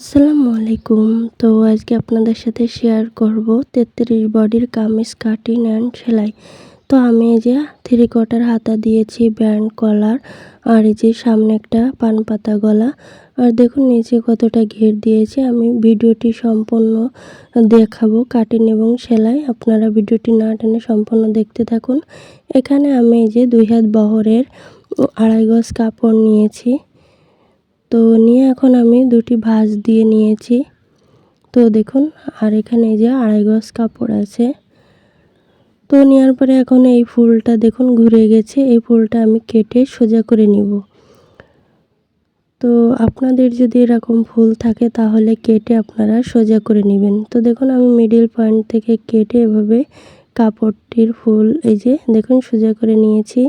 আসসালামু আলাইকুম তো আজকে আপনাদের সাথে শেয়ার করব তেত্রিশ বডির কামিজ কাটিং অ্যান্ড সেলাই। তো আমি এই যে থ্রি কোয়ার্টার হাতা দিয়েছি ব্যান্ড কলার আর এই যে সামনে একটা পান পাতা গলা। আর দেখুন, নিচে কতটা ঘের দিয়েছি। আমি ভিডিওটি সম্পূর্ণ দেখাবো কাটিং এবং সেলাই। আপনারা ভিডিওটি না টেনে সম্পূর্ণ দেখতে থাকুন। এখানে আমি এই যে দুই হাত বহরের আড়াই গজ কাপড় নিয়েছি। তো নিয়ে এখন আমি দুটি ভাঁজ দিয়ে নিয়েছি। তো দেখুন, আর এখানে যে আড়াই গজ কাপড় আছে। তো নেওয়ার পরে এখন এই ফুলটা দেখুন ঘুরে গেছে, এই ফুলটা আমি কেটে সোজা করে নিব। তো আপনাদের যদি এরকম ফুল থাকে তাহলে কেটে আপনারা সোজা করে নেবেন। তো দেখুন, আমি মিডিল পয়েন্ট থেকে কেটে এভাবে কাপড়টির ফুল এই যে দেখুন সোজা করে নিয়েছি।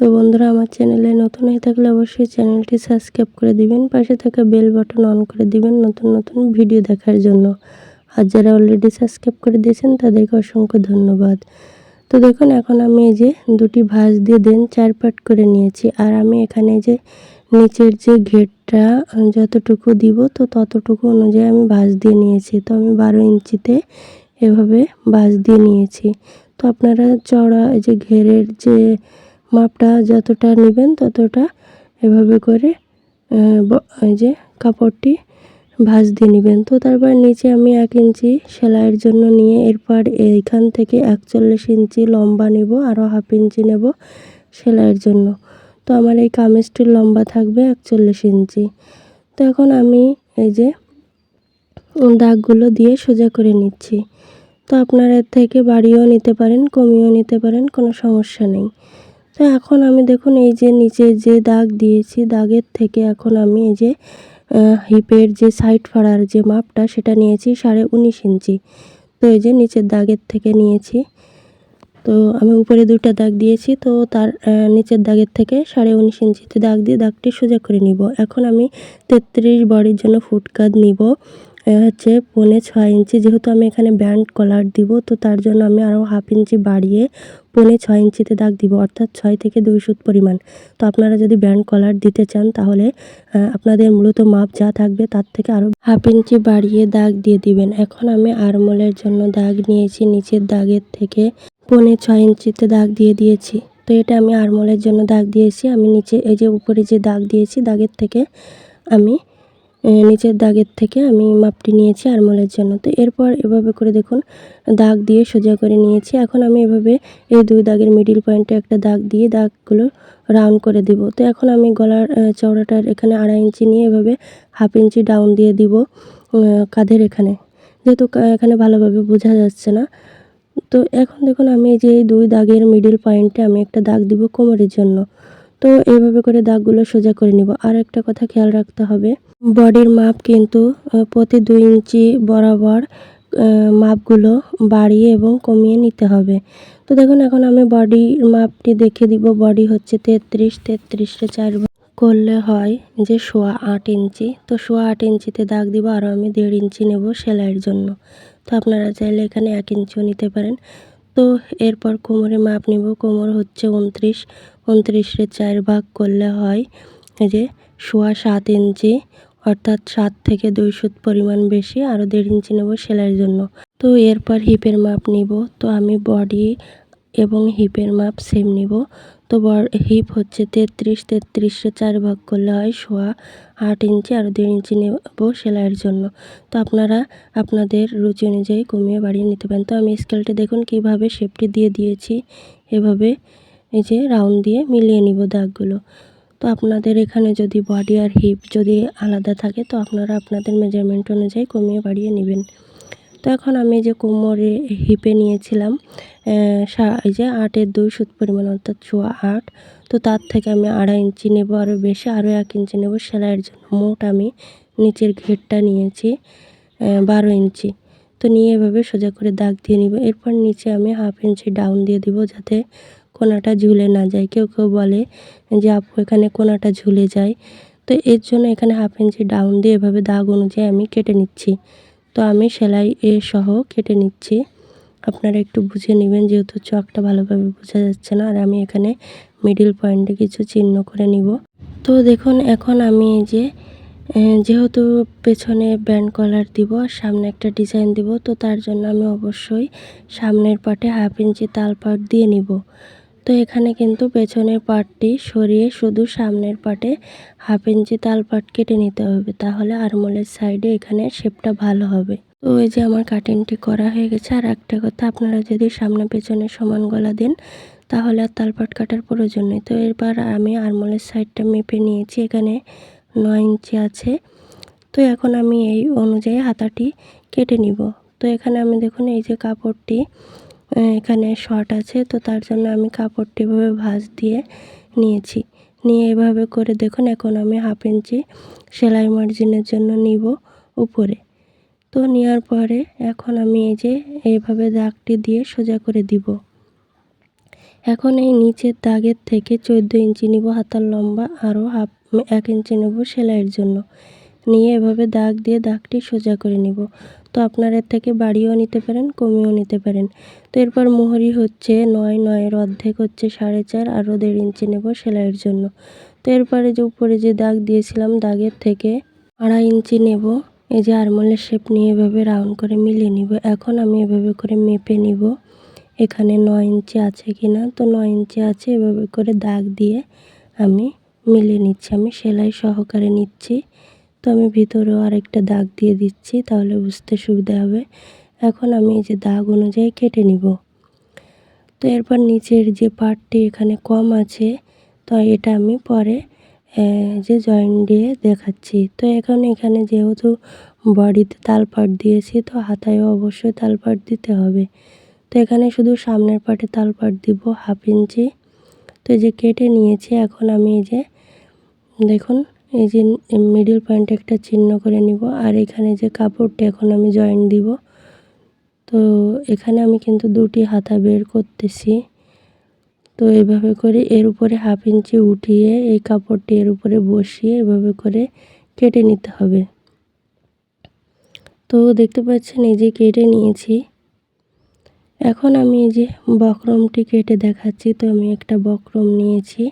তো বন্ধুরা, আমার চ্যানেলে নতুন হয়ে থাকলে অবশ্যই চ্যানেলটি সাবস্ক্রাইব করে দিবেন, পাশে থাকা বেল বাটন অন করে দিবেন নতুন নতুন ভিডিও দেখার জন্য। আর যারা অলরেডি সাবস্ক্রাইব করে দিয়েছেন, তাদেরকে অসংখ্য ধন্যবাদ। তো দেখুন, এখন আমি এই যে দুটি ভাঁজ দিয়ে দেন, চার পাট করে নিয়েছি। আর আমি এখানে যে নিচের যে ঘেরটা যতটুকু দিব, তো ততটুকু অনুযায়ী আমি ভাঁজ দিয়ে নিয়েছি। তো আমি বারো ইঞ্চিতে এভাবে ভাঁজ দিয়ে নিয়েছি। তো আপনারা চড়া এই যে ঘেরের যে মাপটা যতটা নেবেন ততটা এভাবে করে এই যে কাপড়টি ভাঁজ দিয়ে নেবেন। তো তারপর নিচে আমি এক ইঞ্চি সেলাইয়ের জন্য নিয়ে এরপর এইখান থেকে একচল্লিশ ইঞ্চি লম্বা নেব আরও হাফ ইঞ্চি নেব সেলাইয়ের জন্য। তো আমার এই কামিজটির লম্বা থাকবে একচল্লিশ ইঞ্চি। তো এখন আমি এই যে দাগগুলো দিয়ে সোজা করে নিচ্ছি। তো আপনারা এর থেকে বাড়িয়েও নিতে পারেন, কমিয়েও নিতে পারেন, কোনো সমস্যা নেই। তো এখন আমি দেখুন এই যে নিচে যে দাগ দিয়েছি, দাগের থেকে এখন আমি এই যে হিপের যে সাইড ফাড়ার যে মাপটা সেটা নিয়েছি সাড়ে উনিশ ইঞ্চি। তো এই যে নিচের দাগের থেকে নিয়েছি। তো আমি উপরে দুটা দাগ দিয়েছি, তো তার নিচের দাগের থেকে সাড়ে উনিশ ইঞ্চিতে দাগ দিয়ে দাগটি সোজা করে নিব। এখন আমি তেত্রিশ বডির জন্য ফুটকাত নিব। হচ্ছে পৌনে ছয় ইঞ্চি। যেহেতু আমি এখানে ব্যান্ড কলার দিব, তো তার জন্য আমি আরও হাফ ইঞ্চি বাড়িয়ে পৌনে ছয় ইঞ্চিতে দাগ দিব, অর্থাৎ ছয় থেকে দুই সুত পরিমাণ। তো আপনারা যদি ব্যান্ড কলার দিতে চান, তাহলে আপনাদের মূলত মাপ যা থাকবে তার থেকে আরও হাফ ইঞ্চি বাড়িয়ে দাগ দিয়ে দিবেন। এখন আমি আরমোলের জন্য দাগ নিয়েছি, নিচের দাগের থেকে পৌনে ছয় ইঞ্চিতে দাগ দিয়ে দিয়েছি। তো এটা আমি আরমোলের জন্য দাগ দিয়েছি। আমি নিচে, এই যে উপরে যে দাগ দিয়েছি, দাগের থেকে আমি নিচের দাগের থেকে আমি মাপটি নিয়েছি আরমোলের জন্য। তো এরপর এভাবে করে দেখুন, দাগ দিয়ে সোজা করে নিয়েছি। এখন আমি এভাবে এই দুই দাগের মিডিল পয়েন্টে একটা দাগ দিয়ে দাগগুলো রাউন্ড করে দিব। তো এখন আমি গলার চওড়াটার এখানে আড়াই ইঞ্চি নিয়ে এভাবে হাফ ইঞ্চি ডাউন দিয়ে দিব কাঁধের এখানে। যেহেতু এখানে ভালোভাবে বোঝা যাচ্ছে না। তো এখন দেখুন, আমি এই যে দুই দাগের মিডিল পয়েন্টে আমি একটা দাগ দিব কোমরের জন্য। তো এইভাবে করে দাগগুলো সোজা করে নিব। আর একটা কথা খেয়াল রাখতে হবে, বডির মাপ কিন্তু প্রতি দুই ইঞ্চি বরাবর মাপগুলো বাড়িয়ে এবং কমিয়ে নিতে হবে। তো দেখুন, এখন আমি বডির মাপটি দেখে দিব। বডি হচ্ছে তেত্রিশ, তেত্রিশে চার করলে হয় যে সোয়া আট ইঞ্চি। তো সোয়া আট ইঞ্চিতে দাগ দিব আরও আমি দেড় ইঞ্চি নেব সেলাইয়ের জন্য। তো আপনারা চাইলে এখানে এক ইঞ্চিও নিতে পারেন। তো এরপর কোমরে মাপ নিব, কোমর হচ্ছে উনত্রিশ উনত্রিশে চার ভাগ করলে হয় যে সোয়া সাত ইঞ্চি, অর্থাৎ সাত থেকে দুই সুত পরিমাণ বেশি, আরও দেড় ইঞ্চি নেব সেলাইয়ের জন্য। তো এরপর হিপের মাপ নিব, তো আমি বডি এবং হিপের মাপ সেম নিব। তো হিপ হচ্ছে তেত্রিশ, তেত্রিশে চার ভাগ করলে হয় সোয়া আট ইঞ্চি আর দেড় ইঞ্চি নেব সেলাইয়ের জন্য। তো আপনারা আপনাদের রুচি অনুযায়ী কমিয়ে বাড়িয়ে নিতে পারেন। তো আমি স্কেলটি দেখুন, কীভাবে শেপটি দিয়ে দিয়েছি। এভাবে এই যে রাউন্ড দিয়ে মিলিয়ে নিব দাগগুলো। তো আপনাদের এখানে যদি বডি আর হিপ যদি আলাদা থাকে, তো আপনারা আপনাদের মেজারমেন্ট অনুযায়ী কমিয়ে বাড়িয়ে নেবেন। তো এখন আমি যে কোমরে হিপে নিয়েছিলাম এই যে আটের দুই সুত পরিমাণ, অর্থাৎ ছোয়া আট। তো তার থেকে আমি আড়াই ইঞ্চি নেব, আরও বেশি, আরও এক ইঞ্চি নেব। সেলাইয়ের জন্য মোট আমি নিচের ঘেরটা নিয়েছি বারো ইঞ্চি। তো নিয়ে এভাবে সোজা করে দাগ দিয়ে নিব। এরপর নিচে আমি হাফ ইঞ্চি ডাউন দিয়ে দিব যাতে কোনাটা ঝুলে না যায়। কেউ কেউ বলে যে, আপু, এখানে কোনাটা ঝুলে যায়। তো এর জন্য এখানে হাফ ইঞ্চি ডাউন দিয়ে এভাবে দাগ অনুযায়ী আমি কেটে নিচ্ছি। তো আমি সেলাই এ সহ কেটে নিচ্ছি। আপনারা একটু বুঝে নেবেন যেহেতু চকটা ভালোভাবে বোঝা যাচ্ছে না, আর আমি এখানে মিডিল পয়েন্টে কিছু চিহ্ন করে নিব। তো দেখুন, এখন আমি এই যে যেহেতু পেছনে ব্যান্ড কলার দিব আর সামনে একটা ডিজাইন দিব, তো তার জন্য আমি অবশ্যই সামনের পাটে হাফ ইঞ্চি তাল পাট দিয়ে নিব। তো এখানে কিন্তু পেছনের পাটটি সরিয়ে শুধু সামনের পাটে হাফ ইঞ্চি তাল পাট কেটে নিতে হবে, তাহলে আরমোলের সাইডে এখানে শেপটা ভালো হবে। তো এই যে আমার কাটিংটি করা হয়ে গেছে, আর একটা কথা, আপনারা যদি সামনে পেছনে সমান গলা দেন, তাহলে আর তালপাট কাটার প্রয়োজন নেই। তো এরপর আমি আরমোলের সাইডটা মেপে নিয়েছি, এখানে নয় ইঞ্চি আছে। তো এখন আমি এই অনুযায়ী হাতাটি কেটে নিব। তো এখানে আমি দেখুন, এই যে কাপড়টি এখানে শর্ট আছে, তো তার জন্য আমি কাপড়টি এভাবে ভাঁজ দিয়ে নিয়েছি। নিয়ে এভাবে করে দেখুন, এখন আমি হাফ ইঞ্চি সেলাই মার্জিনের জন্য নিব উপরে। তো নেওয়ার পরে এখন আমি এই যে এইভাবে দাগটি দিয়ে সোজা করে দিব। এখন এই নিচের দাগের থেকে চোদ্দ ইঞ্চি নিব হাতার লম্বা, আরও হাফ, এক ইঞ্চি নেব সেলাইয়ের জন্য। নিয়ে এভাবে দাগ দিয়ে দাগটি সোজা করে নিব। তো আপনার এর থেকে বাড়িয়েও নিতে পারেন, কমিয়েও নিতে পারেন। তো এরপর মোহরি হচ্ছে নয়, নয়ের অর্ধেক হচ্ছে সাড়ে চার আরও দেড় ইঞ্চি নেব সেলাইয়ের জন্য। তো এরপরে যে উপরে যে দাগ দিয়েছিলাম, দাগের থেকে আড়াই ইঞ্চি নেব। এই যে আরমোলের শেপ নিয়ে এভাবে রাউন্ড করে মিলিয়ে নিব। এখন আমি এভাবে করে মেপে নিব এখানে নয় ইঞ্চি আছে কি না। তো নয় ইঞ্চি আছে, এভাবে করে দাগ দিয়ে আমি মিলিয়ে নিচ্ছি। আমি সেলাই সহকারে নিচ্ছি। তো আমি ভিতরেও আরেকটা দাগ দিয়ে দিচ্ছি, তাহলে বুঝতে সুবিধা হবে। এখন আমি এই যে দাগ অনুযায়ী কেটে নিব। তো এরপর নিচের যে পার্টটি এখানে কম আছে, তো এটা আমি পরে যে জয়েন্ট দিয়ে দেখাচ্ছি। তো এখন এখানে যেহেতু বডিতে তালপাট দিয়েছি, তো হাতায়ও অবশ্যই তালপাট দিতে হবে। তো এখানে শুধু সামনের পাটে তালপাট দিব হাফ ইঞ্চি। তো যে কেটে নিয়েছি, এখন আমি এই যে, দেখুন এই যে মিডিল পয়েন্টে একটা চিহ্ন করে নিব, আর এখানে যে কাপড়টি এখন আমি জয়েন দিব। তো এখানে আমি কিন্তু দুটি হাতা বের করতেছি। তো এভাবে করে এর উপরে হাফ ইঞ্চি উঠিয়ে এই কাপড়টি এর উপরে বসিয়ে এভাবে করে কেটে নিতে হবে। তো দেখতে পাচ্ছেন এই যে কেটে নিয়েছি। এখন আমি এই যে বক্রমটি কেটে দেখাচ্ছি। তো আমি একটা বক্রম নিয়েছি।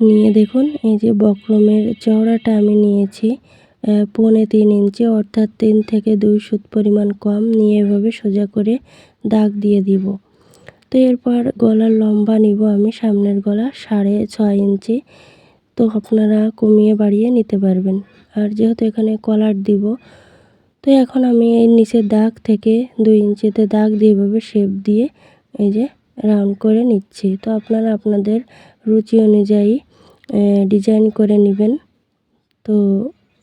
নিয়ে দেখুন, এই যে বক্রমের চওড়াটা আমি নিয়েছি পৌনে তিন ইঞ্চি অর্থাৎ তিন থেকে দুই সুত পরিমাণ কম নিয়ে এভাবে সোজা করে দাগ দিয়ে দিব। তো এরপর গলার লম্বা নিব আমি, সামনের গলা সাড়ে ছয় ইঞ্চি। তো আপনারা কমিয়ে বাড়িয়ে নিতে পারবেন। আর যেহেতু এখানে কলার দিব, তো এখন আমি এই নিচের দাগ থেকে দুই ইঞ্চিতে দাগ দিয়ে এভাবে শেপ দিয়ে এই যে রাউন্ড করে নিচ্ছি। তো আপনারা আপনাদের রুচি অনুযায়ী ডিজাইন করে নেবেন। তো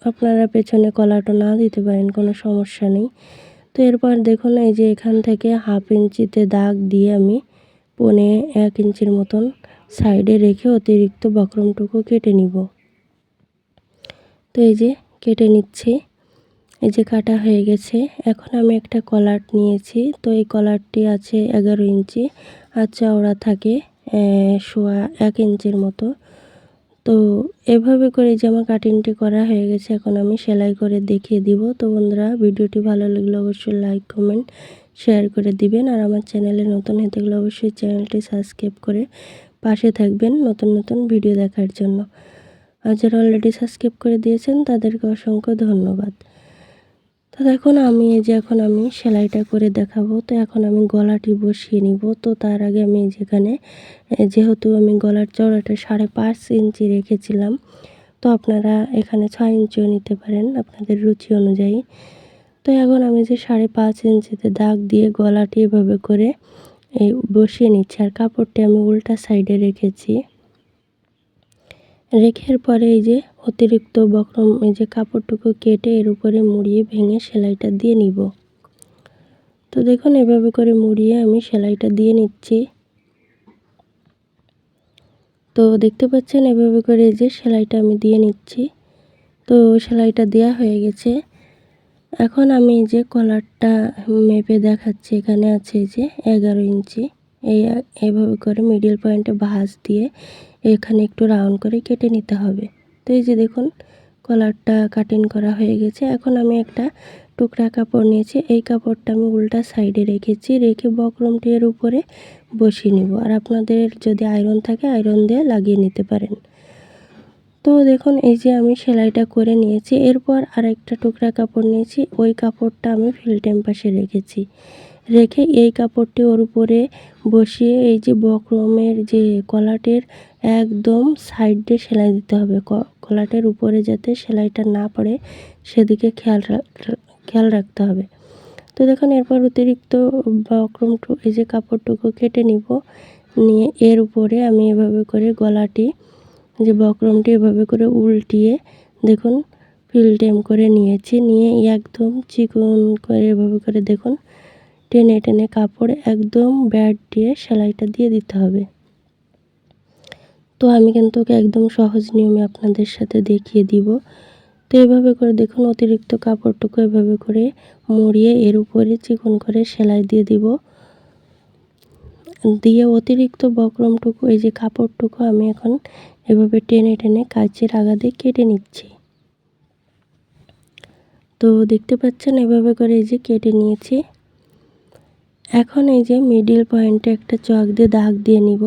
আপনারা পেছনে কলাটা না দিতে পারেন, কোনো সমস্যা নেই। তো এরপর দেখুন, এই যে এখান থেকে হাফ ইঞ্চিতে দাগ দিয়ে আমি পনে এক ইঞ্চির মতন সাইডে রেখে অতিরিক্ত বক্রমটুকু কেটে নিব। তো এই যে কেটে নিচ্ছি। এই যে কাটা হয়ে গেছে। এখন আমি একটা কলার নিয়েছি। তো এই কলারটি আছে এগারো ইঞ্চি। আর চওড়া থাকে সোয়া এক ইঞ্চির মতো। তো এভাবে করে আমার কাটিংটি করা হয়ে গেছে। এখন আমি সেলাই করে দেখিয়ে দিব। তো বন্ধুরা, ভিডিওটি ভালো লাগলে অবশ্যই লাইক কমেন্ট শেয়ার করে দিবেন। আর আমার চ্যানেলে নতুন হতে গেলে অবশ্যই চ্যানেলটি সাবস্ক্রাইব করে পাশে থাকবেন নতুন নতুন ভিডিও দেখার জন্য। আর যারা অলরেডি সাবস্ক্রাইব করে দিয়েছেন, তাদেরকে অসংখ্য ধন্যবাদ। তো দেখুন আমি এই যে এখন আমি সেলাইটা করে দেখাবো। তো এখন আমি গলাটি বসিয়ে নিব। তো তার আগে আমি যেখানে যেহেতু আমি গলার চওড়াটা সাড়ে পাঁচ ইঞ্চি রেখেছিলাম, তো আপনারা এখানে ছয় ইঞ্চিও নিতে পারেন আপনাদের রুচি অনুযায়ী। তো এখন আমি যে সাড়ে পাঁচ ইঞ্চিতে দাগ দিয়ে গলাটি এভাবে করে এই বসিয়ে নিচ্ছি। আর কাপড়টি আমি উল্টা সাইডে রেখেছি। রেখের পরে এই যে অতিরিক্ত বক্রম এই যে কাপড়টুকু কেটে এর উপরে মুড়িয়ে ভেঙে সেলাইটা দিয়ে নিব। তো দেখুন, এভাবে করে মুড়িয়ে আমি সেলাইটা দিয়ে নিচ্ছি। তো দেখতে পাচ্ছেন, এভাবে করে এই যে সেলাইটা আমি দিয়ে নিচ্ছি। তো সেলাইটা দেওয়া হয়ে গেছে। এখন আমি যে কলারটা মেপে দেখাচ্ছি। এখানে আছে যে এগারো ইঞ্চি। এই এভাবে করে মিডিল পয়েন্টে ভাঁজ দিয়ে এখানে একটু রাউন্ড করে কেটে নিতে হবে। তো এই যে দেখুন কলারটা কাটিং করা হয়ে গেছে। এখন আমি একটা টুকরা কাপড় নিয়েছি। এই কাপড়টা আমি উল্টা সাইডে রেখেছি, রেখে বক্রমটি এর উপরে বসিয়ে নিব। আর আপনাদের যদি আয়রন থাকে আয়রন দিয়ে লাগিয়ে নিতে পারেন। তো দেখুন, এই যে আমি সেলাইটা করে নিয়েছি। এরপর আরেকটা টুকরা কাপড় নিয়েছি। ওই কাপড়টা আমি ফিল্টেম পাশে রেখেছি। রেখে এই কাপড়টি ওর উপরে বসিয়ে এই যে বক্রমের যে কলাটের একদম সাইড দিয়ে সেলাই দিতে হবে। কলাটের উপরে যাতে সেলাইটা না পড়ে, সেদিকে খেয়াল খেয়াল রাখতে হবে। তো দেখুন, এরপর অতিরিক্ত বক্রমটু এই যে কাপড়টুকু কেটে নিব। নিয়ে এর উপরে আমি এভাবে করে গলাটি, যে বক্রমটি এভাবে করে উল্টিয়ে দেখুন ফিলটেম করে নিয়েছি। নিয়ে একদম চিকন করে এভাবে করে দেখুন, টেনে টেনে কাপড় একদম ব্যাট দিয়ে সেলাইটা দিয়ে দিতে হবে। তো আমি কিন্তু ওকে একদম সহজ নিয়মে আপনাদের সাথে দেখিয়ে দিব। তো এভাবে করে দেখুন, অতিরিক্ত কাপড়টুকু এভাবে করে মুড়িয়ে এর উপরে চিকন করে সেলাই দিয়ে দিব। দিয়ে অতিরিক্ত বক্রমটুকু, এই যে কাপড়টুকু, আমি এখন এভাবে টেনে টেনে কাচের আগা দিয়ে কেটে নিচ্ছি। তো দেখতে পাচ্ছেন, এভাবে করে এই যে কেটে নিয়েছি। এখন এই যে মিডিল পয়েন্টে একটা চক দিয়ে দাগ দিয়ে নিব।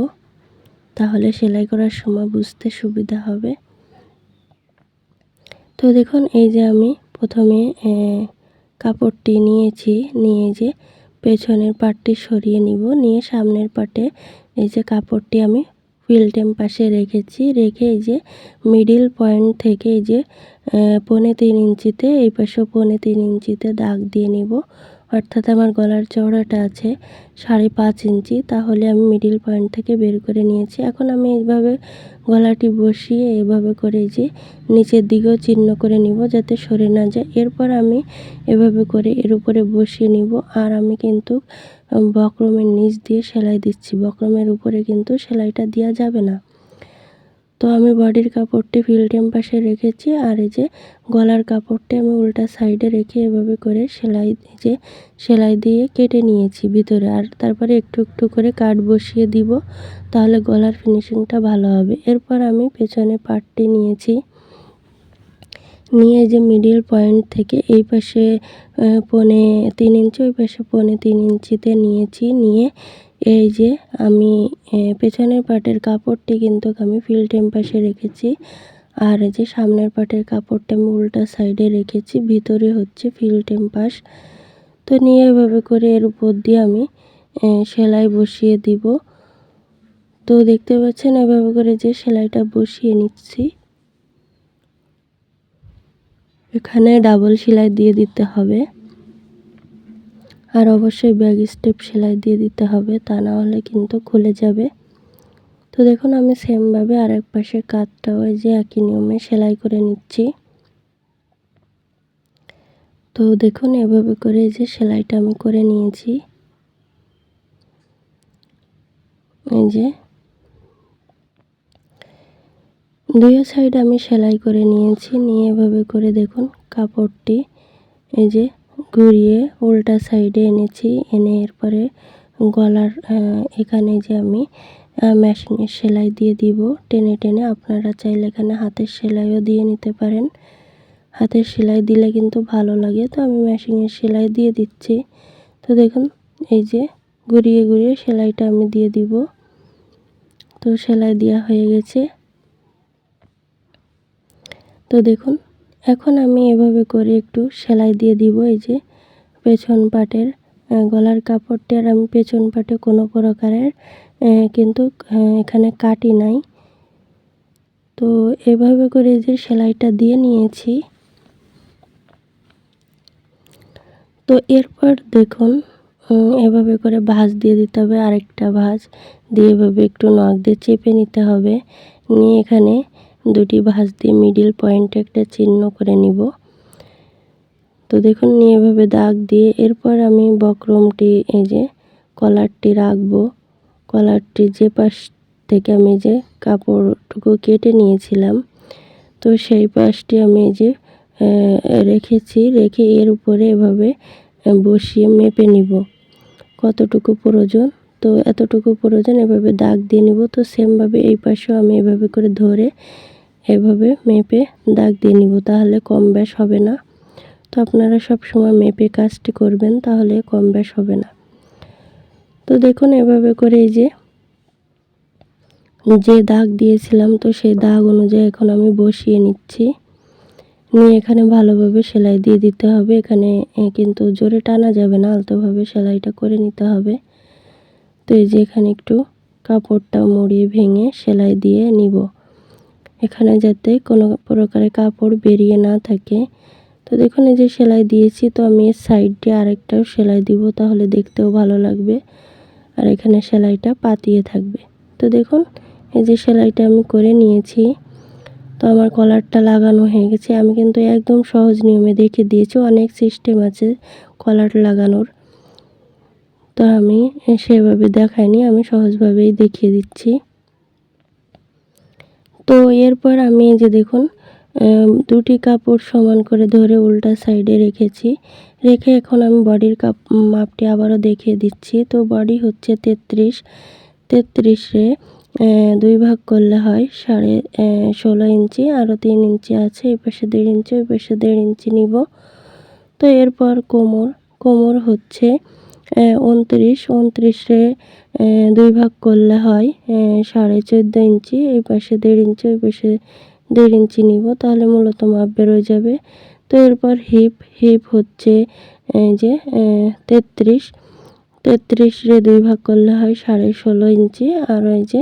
তাহলে সেলাই করার সময় বুঝতে সুবিধা হবে। তো দেখুন, এই যে আমি প্রথমে কাপড়টি নিয়েছি, নিয়ে যে পেছনের পাটটি সরিয়ে নিব। নিয়ে সামনের পাটে এই যে কাপড়টি আমি ফিল্টেম পাশে রেখেছি। রেখে এই যে মিডিল পয়েন্ট থেকে এই যে পৌনে তিন ইঞ্চিতে, এই পাশেও পৌনে তিন ইঞ্চিতে দাগ দিয়ে নিব। অর্থাৎ আমার গলার চওড়াটা আছে সাড়ে পাঁচ ইঞ্চি, তাহলে আমি মিডিল পয়েন্ট থেকে বের করে নিয়েছি। এখন আমি এইভাবে গলাটি বসিয়ে এভাবে করে যে নিচের দিকেও চিহ্ন করে নিব যাতে সরে না যায়। এরপর আমি এভাবে করে এর উপরে বসিয়ে নিব আর আমি কিন্তু বক্রমের নিচ দিয়ে সেলাই দিচ্ছি। বক্রমের উপরে কিন্তু সেলাইটা দেওয়া যাবে না। তো আমি বডির কাপড়টি ফিল্টেম পাশে রেখেছি আর এই যে গলার কাপড়টি আমি উল্টা সাইডে রেখে এভাবে করে সেলাই যে সেলাই দিয়ে কেটে নিয়েছি ভিতরে। আর তারপরে একটু একটু করে কাট বসিয়ে দিব, তাহলে গলার ফিনিশিংটা ভালো হবে। এরপর আমি পেছনে পাটটি নিয়েছি। নিয়ে যে মিডিল পয়েন্ট থেকে এই পাশে পনে তিন ইঞ্চি ওই পাশে পনে তিন ইঞ্চিতে নিয়েছি। নিয়ে এই যে আমি পেছনের পাটের কাপড়টি কিন্তু আমি ফিল্টেম পাশে রেখেছি। আর এই যে সামনের পাটের কাপড়টা আমি উল্টা সাইডে রেখেছি, ভিতরে হচ্ছে ফিল্টেম পাশ তো নিয়ে এভাবে করে এর উপর দিয়ে আমি সেলাই বসিয়ে দিব। তো দেখতে পাচ্ছেন এভাবে করে যে সেলাইটা বসিয়ে নিচ্ছি। এখানে ডাবল সেলাই দিয়ে দিতে হবে। আর অবশ্যই ব্যাগ স্টেপ সেলাই দিয়ে দিতে হবে, তা না হলে কিন্তু খুলে যাবে। তো দেখুন, আমি সেমভাবে আরেক পাশে কাতটাও ওই যে একই নিয়মে সেলাই করে নিচ্ছি। তো দেখুন, এভাবে করে যে সেলাইটা আমি করে নিয়েছি। এই যে দুই সাইড আমি সেলাই করে নিয়েছি, নিয়ে এভাবে করে দেখুন কাপড়টি, এই যে ঘুরিয়ে উল্টা সাইডে এনেছি। এনে এরপরে গলার এখানে যে আমি মেশিনের সেলাই দিয়ে দিব। টেনে টেনে আপনারা চাইলে এখানে হাতের সেলাইও দিয়ে নিতে পারেন। হাতের সেলাই দিলে কিন্তু ভালো লাগে। তো আমি মেশিনের সেলাই দিয়ে দিচ্ছি। তো দেখুন, এই যে ঘুরিয়ে ঘুরিয়ে সেলাইটা আমি দিয়ে দিব। তো সেলাই দেওয়া হয়ে গেছে। তো দেখুন এখন আমি এভাবে করে একটু সেলাই দিয়ে দিব, এই যে পেছন পাটের গলার কাপড়টি, আর আমি পেছন পাটে কোনো প্রকারের কিন্তু এখানে কাটি নাই। তো এভাবে করে যে সেলাইটা দিয়ে নিয়েছি। তো এরপর দেখুন এভাবে করে ভাঁজ দিয়ে দিতে হবে, আরেকটা ভাঁজ দিয়ে এভাবে একটু নখ দিয়ে চেপে নিতে হবে। নিয়ে এখানে দুটি ভাঁজ দিয়ে মিডিল পয়েন্টে একটা চিহ্ন করে নিব। তো দেখুন, নিয়ে এভাবে দাগ দিয়ে এরপর আমি বক্রমটি, এই যে কলারটি রাখব। কলারটি যে পাশ থেকে আমি যে কাপড়টুকু কেটে নিয়েছিলাম, তো সেই পাশটি আমি এই যে রেখেছি, রেখে এর উপরে এভাবে বসিয়ে মেপে নিব। কতটুকু প্রয়োজন? তো এতটুকু প্রয়োজন, এভাবে দাগ দিয়ে নিব। তো সেমভাবে এই পাশেও আমি এভাবে করে ধরে এভাবে মেপে দাগ দিয়ে নিব, তাহলে কম ব্যাস হবে না। তো আপনারা সব সময় মেপে কাজটি করবেন, তাহলে কম ব্যাস হবে না। তো দেখুন এভাবে করে এই যে যে দাগ দিয়েছিলাম, তো সেই দাগ অনুযায়ী এখন আমি বসিয়ে নিচ্ছি। নিয়ে এখানে ভালোভাবে সেলাই দিয়ে দিতে হবে। এখানে কিন্তু জোরে টানা যাবে না, আলতোভাবে সেলাইটা করে নিতে হবে। তো এই যে এখানে একটু কাপড়টা মুড়িয়ে ভেঙে সেলাই দিয়ে নিব। এখানে যাতে কোনো প্রকারের কাপড় বেরিয়ে না থাকে। তো দেখুন, এই যে সেলাই দিয়েছি, তো আমি এর সাইড আরেকটাও সেলাই দিব, তাহলে দেখতেও ভালো লাগবে। আর এখানে সেলাইটা পাতিয়ে থাকবে। তো দেখুন, এই যে সেলাইটা আমি করে নিয়েছি। তো আমার কলারটা লাগানো হয়ে গেছে। আমি কিন্তু একদম সহজ নিয়মে দেখে দিয়েছি, অনেক সিস্টেম আছে কলার লাগানোর। তো আমি সেভাবে দেখাইনি, আমি সহজভাবেই দেখিয়ে দিচ্ছি। তো এরপর আমি এই যে দেখুন দুটি কাপড় সমান করে ধরে উল্টা সাইডে রেখেছি। রেখে এখন আমি বডির কাপ, মাপটি আবারও দেখিয়ে দিচ্ছি। তো বডি হচ্ছে তেত্রিশ। তেত্রিশে দুই ভাগ করলে হয় সাড়ে ষোলো ইঞ্চি। আরও তিন ইঞ্চি আছে, এই পাশে দেড় ইঞ্চি, ওই পাশে দেড় ইঞ্চি নিব। তো এরপর কোমর। কোমর হচ্ছে উনত্রিশ, উনত্রিশে দুই ভাগ করলে হয় সাড়ে চোদ্দ ইঞ্চি, এই পাশে দেড় ইঞ্চি, ওই পাশে দেড় ইঞ্চি নিব, তাহলে মূলত মাপ বেরোয় যাবে। তো এরপর হিপ হিপ হচ্ছে যে তেত্রিশ। তেত্রিশে দুই ভাগ করলে হয় সাড়ে ষোলো ইঞ্চি, আর ওই যে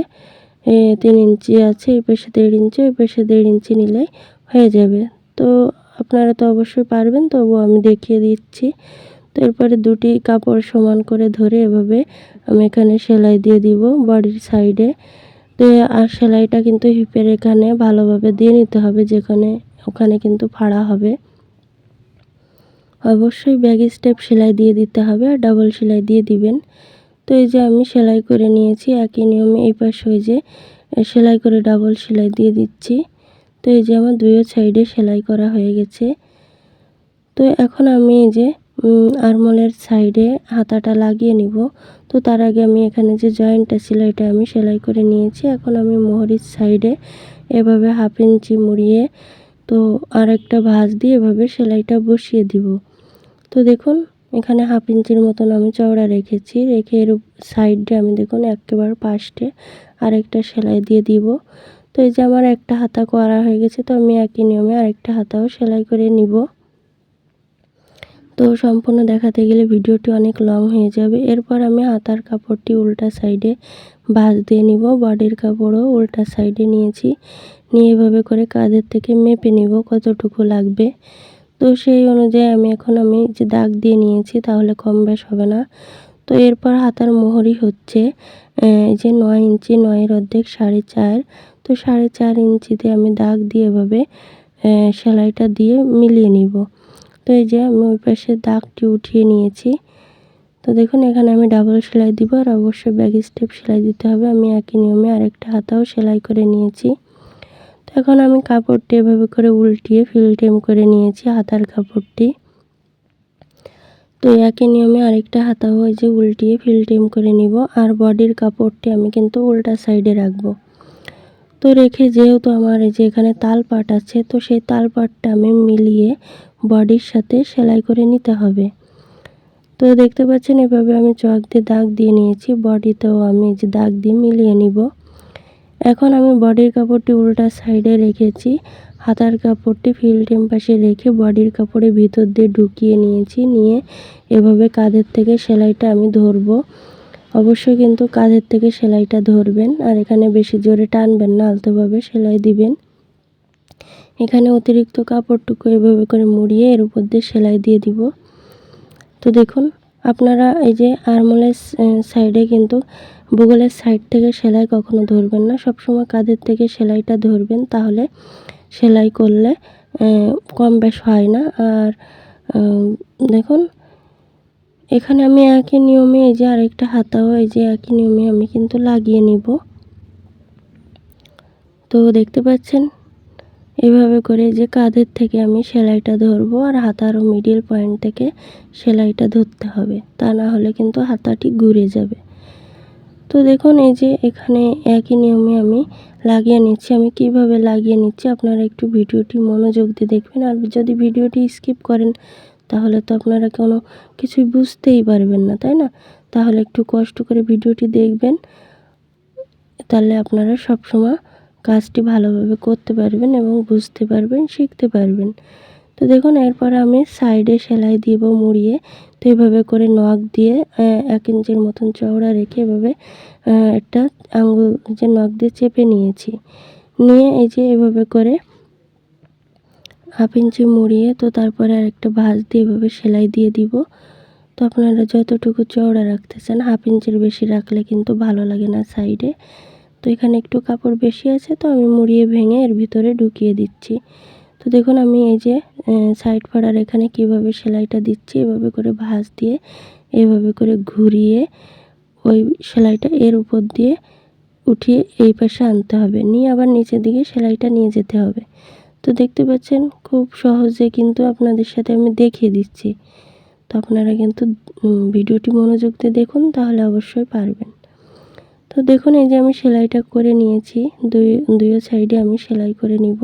তিন ইঞ্চি আছে, এই পাশে দেড় ইঞ্চি, ওই পাশে দেড় ইঞ্চি নিলে হয়ে যাবে। তো আপনারা তো অবশ্যই পারবেন, তবুও আমি দেখিয়ে দিচ্ছি। তো এরপরে দুটি কাপড় সমান করে ধরে এভাবে আমি এখানে সেলাই দিয়ে দিব বডির সাইডে। তো আর সেলাইটা কিন্তু হিপের এখানে ভালোভাবে দিয়ে নিতে হবে, যেখানে ওখানে কিন্তু ফাড়া হবে। অবশ্যই ব্যাগ স্টেপ সেলাই দিয়ে দিতে হবে আর ডাবল সেলাই দিয়ে দিবেন। তো এই যে আমি সেলাই করে নিয়েছি, একই নিয়মে এই পাশে ওই যে সেলাই করে ডাবল সেলাই দিয়ে দিচ্ছি। তো এই যে আমার দুইও সাইডে সেলাই করা হয়ে গেছে। তো এখন আমি এই যে আরমোলের সাইডে হাতাটা লাগিয়ে নিব। তো তার আগে আমি এখানে যে জয়েন্টটা ছিল, এটা আমি সেলাই করে নিয়েছি। এখন আমি মোহরির সাইডে এভাবে হাফ ইঞ্চি মুড়িয়ে, তো আর একটা ভাঁজ দিয়ে এভাবে সেলাইটা বসিয়ে দিব। তো দেখুন, এখানে হাফ ইঞ্চির মতন আমি চওড়া রেখেছি। রেখে এর সাইডে আমি দেখুন একেবারে পাশে আরেকটা সেলাই দিয়ে দিব। তো এই যে আমার একটা হাতা করা হয়ে গেছে, তো আমি একই নিয়মে আরেকটা হাতাও সেলাই করে নিব। তো সম্পূর্ণ দেখাতে গেলে ভিডিওটি অনেক লং হয়ে যাবে। এরপর আমি হাতার কাপড়টি উল্টা সাইডে ভাঁজ দিয়ে নিব। বডির কাপড়ও উল্টা সাইডে নিয়েছি। নিয়ে এভাবে করে কাঁধের থেকে মেপে নিব কতটুকু লাগবে। তো সেই অনুযায়ী আমি এখন আমি যে দাগ দিয়ে নিয়েছি তাহলে কম বেশ হবে না। তো এরপর হাতার মোহরি হচ্ছে যে নয় ইঞ্চি, নয়ের অর্ধেক সাড়ে চার। তো সাড়ে চার ইঞ্চিতে আমি দাগ দিয়ে এভাবে সেলাইটা দিয়ে মিলিয়ে নিব। তো এই যে আমি ওই পাশে দাগটি উঠিয়ে নিয়েছি। তো দেখুন, এখানে আমি ডাবল সেলাই দিব আর অবশ্যই ব্যাগ স্টেপ সেলাই দিতে হবে। আমি একই নিয়মে আরেকটা হাতাও সেলাই করে নিয়েছি। তো এখন আমি কাপড়টি এভাবে করে উল্টিয়ে ফিলটেম করে নিয়েছি হাতার কাপড়টি। তো একই নিয়মে আরেকটা হাতাও ওই যে উল্টিয়ে ফিলটেম করে নিব আর বডির কাপড়টি আমি কিন্তু উল্টা সাইডে রাখব। তো রেখে যেহেতু আমার এই যে এখানে তাল পাট আছে, তো সেই তাল পাটটা আমি মিলিয়ে বডির সাথে সেলাই করে নিতে হবে। তো দেখতে পাচ্ছেন, এভাবে আমি চক দিয়ে দাগ দিয়ে নিয়েছি। বডিতেও আমি যে দাগ দিয়ে মিলিয়ে নিব। এখন আমি বডির কাপড়টি উল্টা সাইডে রেখেছি। হাতার কাপড়টি ফিল্টেম পাশে রেখে বডির কাপড়ের ভিতর দিয়ে ঢুকিয়ে নিয়েছি। নিয়ে এভাবে কাঁধের থেকে সেলাইটা আমি ধরবো। অবশ্যই কিন্তু কাঁধের থেকে সেলাইটা ধরবেন। আর এখানে বেশি জোরে টানবেন না, আলতোভাবে সেলাই দিবেন। এখানে অতিরিক্ত কাপড়টুকু এভাবে করে মুড়িয়ে এর উপর দিয়ে সেলাই দিয়ে দিব। তো দেখুন, আপনারা এই যে আরমোলের সাইডে কিন্তু বুগলের সাইড থেকে সেলাই কখনো ধরবেন না। সবসময় কাঁধের থেকে সেলাইটা ধরবেন, তাহলে সেলাই করলে কম বেশ হয় না। আর দেখুন, এখানে আমি একই নিয়মে এই যে আরেকটা হাতাও এই যে একই নিয়মে আমি কিন্তু লাগিয়ে নিব। তো দেখতে পাচ্ছেন এভাবে করে যে কাঁধের থেকে আমি সেলাইটা ধরবো আর হাতার মিডিল পয়েন্ট থেকে সেলাইটা ধরতে হবে। তা না হলে কিন্তু হাতাটি ঘুরে যাবে। তো দেখুন, এই যে এখানে একই নিয়মে আমি লাগিয়ে নিচ্ছি। আমি কীভাবে লাগিয়ে নিচ্ছি আপনারা একটু ভিডিওটি মনোযোগ দিয়ে দেখবেন। আর যদি ভিডিওটি স্কিপ করেন, তাহলে তো আপনারা কোনো কিছুই বুঝতেই পারবেন না, তাই না? তাহলে একটু কষ্ট করে ভিডিওটি দেখবেন, তাহলে আপনারা সবসময় কাজটি ভালোভাবে করতে পারবেন এবং বুঝতে পারবেন, শিখতে পারবেন। তো দেখুন, এরপর আমি সাইডে সেলাই দিব মুড়িয়ে তো এভাবে করে নখ দিয়ে এক ইঞ্চির মতন চওড়া রেখে এভাবে একটা আঙুল যে নখ দিয়ে চেপে নিয়েছি। নিয়ে এই যে এভাবে করে হাফ ইঞ্চি মুড়িয়ে তো তারপরে আরেকটা ভাঁজ দিয়ে এভাবে সেলাই দিয়ে দিব। তো আপনারা যতটুকু চওড়া রাখতে চান, হাফ ইঞ্চির বেশি রাখলে কিন্তু ভালো লাগে না সাইডে। তো এখানে একটু কাপড় বেশি আছে, তো আমি মুড়িয়ে ভেঙে এর ভিতরে ঢুকিয়ে দিচ্ছি। তো দেখুন আমি এই যে সাইড ফাড়ার এখানে কীভাবে সেলাইটা দিচ্ছি, এভাবে করে ভাঁজ দিয়ে, এভাবে করে ঘুরিয়ে ওই সেলাইটা এর উপর দিয়ে উঠিয়ে এই পাশে আনতে হবে। নিয়ে আবার নিচের দিকে সেলাইটা নিয়ে যেতে হবে। তো দেখতে পাচ্ছেন খুব সহজে কিন্তু আপনাদের সাথে আমি দেখিয়ে দিচ্ছি। তো আপনারা কিন্তু ভিডিওটি মনোযোগ দিয়ে দেখুন, তাহলে অবশ্যই পারবেন। তো দেখুন, এই যে আমি সেলাইটা করে নিয়েছি। দুই, দুইও সাইডে আমি সেলাই করে নিব।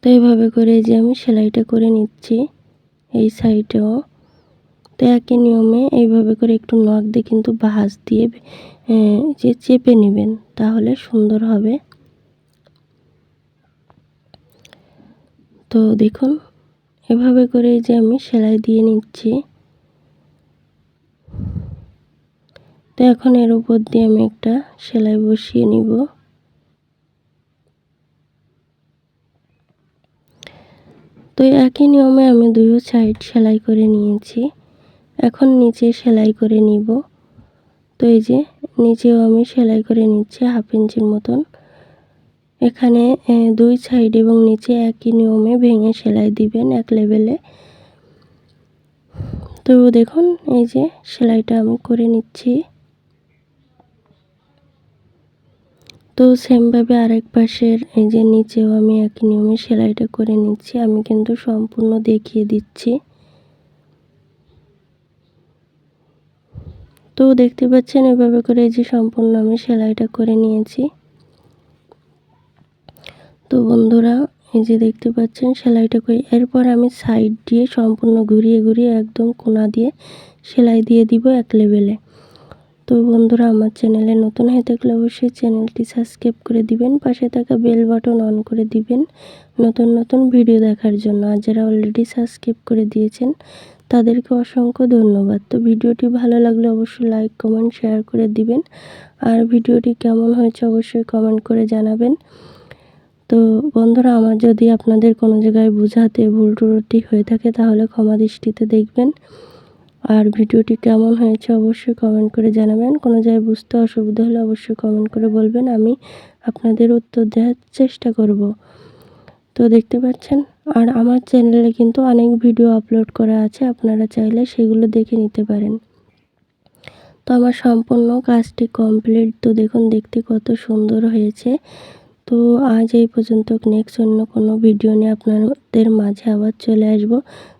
তো এইভাবে করে যে আমি সেলাইটা করে নিচ্ছি এই সাইডেও। তো একই নিয়মে এইভাবে করে একটু নখ দিয়ে কিন্তু ভাঁজ দিয়ে যে চেপে নেবেন, তাহলে সুন্দর হবে। তো দেখুন, এভাবে করে যে আমি সেলাই দিয়ে নিচ্ছি। তো এখন এর উপর দিয়ে আমি একটা সেলাই বসিয়ে নিব। তো একই নিয়মে আমি দুইও সাইড সেলাই করে নিয়েছি। এখন নিচে সেলাই করে নিব। তো এই যে নিচেও আমি সেলাই করে নিচ্ছি হাফ ইঞ্চির মতন। এখানে দুই সাইড এবং নিচে একই নিয়মে ভেঙে সেলাই দিবেন এক লেভেলে। তো দেখুন, এই যে সেলাইটা আমি করে নিচ্ছি। তো সেমভাবে আরেক পাশের এই যে নিচেও আমি একই নিয়মে সেলাইটা করে নিচ্ছি। আমি কিন্তু সম্পূর্ণ দেখিয়ে দিচ্ছি। তো দেখতে পাচ্ছেন এভাবে করে এই যে সম্পূর্ণ আমি সেলাইটা করে নিয়েছি। তো বন্ধুরা, এই যে দেখতে পাচ্ছেন সেলাইটা করে, এরপর আমি সাইড দিয়ে সম্পূর্ণ ঘুরিয়ে ঘুরিয়ে একদম কোনা দিয়ে সেলাই দিয়ে দিব এক লেভেলে তো বন্ধুরা, আমার চ্যানেলে নতুন হয়ে থাকলে অবশ্যই চ্যানেলটি সাবস্ক্রাইব করে দিবেন, পাশে থাকা বেল বাটন অন করে দিবেন নতুন নতুন ভিডিও দেখার জন্য। আর যারা অলরেডি সাবস্ক্রাইব করে দিয়েছেন, তাদেরকে অসংখ্য ধন্যবাদ। তো ভিডিওটি ভালো লাগলে অবশ্যই লাইক কমেন্ট শেয়ার করে দিবেন। আর ভিডিওটি কেমন হয়েছে অবশ্যই কমেন্ট করে জানাবেন। তো বন্ধুরা, আমার যদি আপনাদের কোনো জায়গায় বোঝাতে ভুল টুটি হয়ে থাকে, তাহলে ক্ষমা দৃষ্টিতে দেখবেন। আর ভিডিওটি কেমন হয়েছে অবশ্যই কমেন্ট করে জানাবেন। কোনো জায়গায় বুঝতে অসুবিধা হলে অবশ্যই কমেন্ট করে বলবেন। আমি আপনাদের উত্তর দেওয়ার চেষ্টা করব। তো দেখতে পাচ্ছেন, আর আমার চ্যানেলে কিন্তু অনেক ভিডিও আপলোড করা আছে। আপনারা চাইলে সেগুলো দেখে নিতে পারেন। তো আমার সম্পূর্ণ কাজটি কমপ্লিট তো দেখুন, দেখতে কত সুন্দর হয়েছে। তো আজ এই পর্যন্ত নেক্সট অন্য কোনো ভিডিও নিয়ে আপনাদের মাঝে আবার চলে আসব।